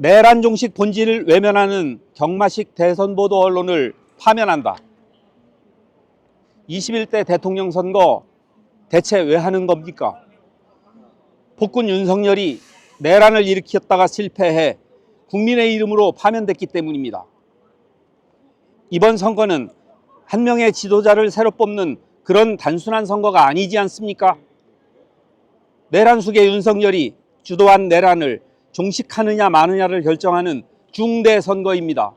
내란 종식 본질을 외면하는 경마식 대선 보도 언론을 파면한다. 21대 대통령 선거 대체 왜 하는 겁니까? 폭군 윤석열이 내란을 일으켰다가 실패해 국민의 이름으로 파면됐기 때문입니다. 이번 선거는 한 명의 지도자를 새로 뽑는 그런 단순한 선거가 아니지 않습니까? 내란 숙의 윤석열이 주도한 내란을 종식하느냐 마느냐를 결정하는 중대 선거입니다.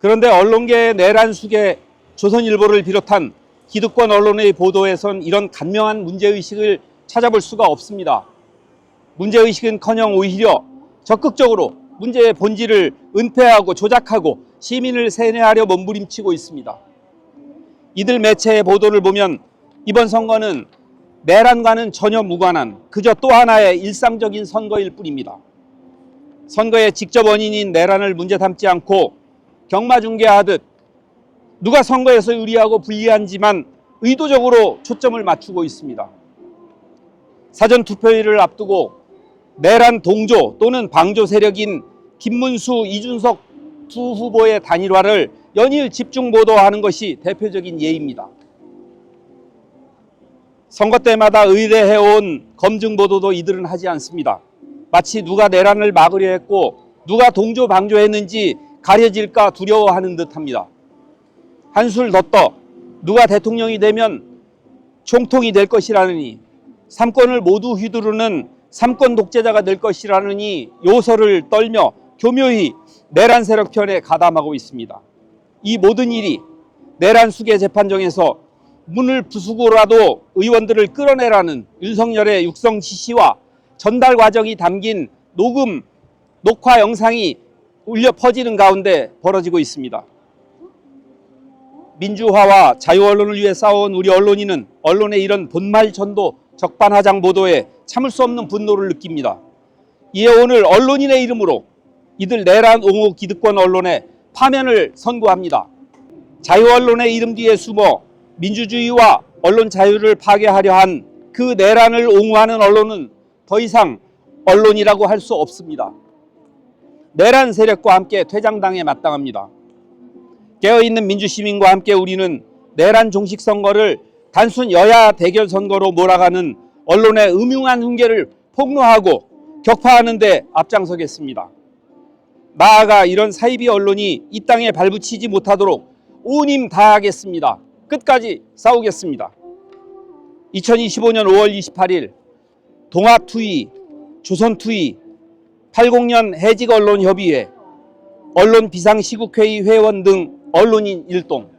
그런데 언론계의 내란 숙의 조선일보를 비롯한 기득권 언론의 보도에선 이런 간명한 문제의식을 찾아볼 수가 없습니다. 문제의식은커녕 오히려 적극적으로 문제의 본질을 은폐하고 조작하고 시민을 세뇌하려 몸부림치고 있습니다. 이들 매체의 보도를 보면 이번 선거는 내란과는 전혀 무관한 그저 또 하나의 일상적인 선거일 뿐입니다. 선거의 직접 원인인 내란을 문제 삼지 않고 경마 중계하듯 누가 선거에서 유리하고 불리한지만 의도적으로 초점을 맞추고 있습니다. 사전 투표일을 앞두고 내란 동조 또는 방조 세력인 김문수, 이준석 두 후보의 단일화를 연일 집중 보도하는 것이 대표적인 예입니다. 선거 때마다 의뢰해온 검증 보도도 이들은 하지 않습니다. 마치 누가 내란을 막으려 했고 누가 동조 방조했는지 가려질까 두려워하는 듯합니다. 한술 더 떠 누가 대통령이 되면 총통이 될 것이라느니 삼권을 모두 휘두르는 삼권 독재자가 될 것이라느니 요소를 떨며 교묘히 내란 세력 편에 가담하고 있습니다. 이 모든 일이 내란 수계 재판정에서 문을 부수고라도 의원들을 끌어내라는 윤석열의 육성 지시와 전달 과정이 담긴 녹음 녹화 영상이 울려 퍼지는 가운데 벌어지고 있습니다. 민주화와 자유 언론을 위해 싸워온 우리 언론인은 언론의 이런 본말 전도 적반하장 보도에 참을 수 없는 분노를 느낍니다. 이에 오늘 언론인의 이름으로 이들 내란 옹호 기득권 언론의 파면을 선고합니다. 자유 언론의 이름 뒤에 숨어 민주주의와 언론 자유를 파괴하려 한 그 내란을 옹호하는 언론은 더 이상 언론이라고 할 수 없습니다. 내란 세력과 함께 퇴장당에 마땅합니다. 깨어있는 민주시민과 함께 우리는 내란 종식 선거를 단순 여야 대결 선거로 몰아가는 언론의 음흉한 훈계를 폭로하고 격파하는 데 앞장서겠습니다. 나아가 이런 사이비 언론이 이 땅에 발붙이지 못하도록 온힘 다하겠습니다. 끝까지 싸우겠습니다. 2025년 5월 28일 동아투이, 조선투이, 80년 해직 언론협의회, 언론 비상시국회의 회원 등 언론인 일동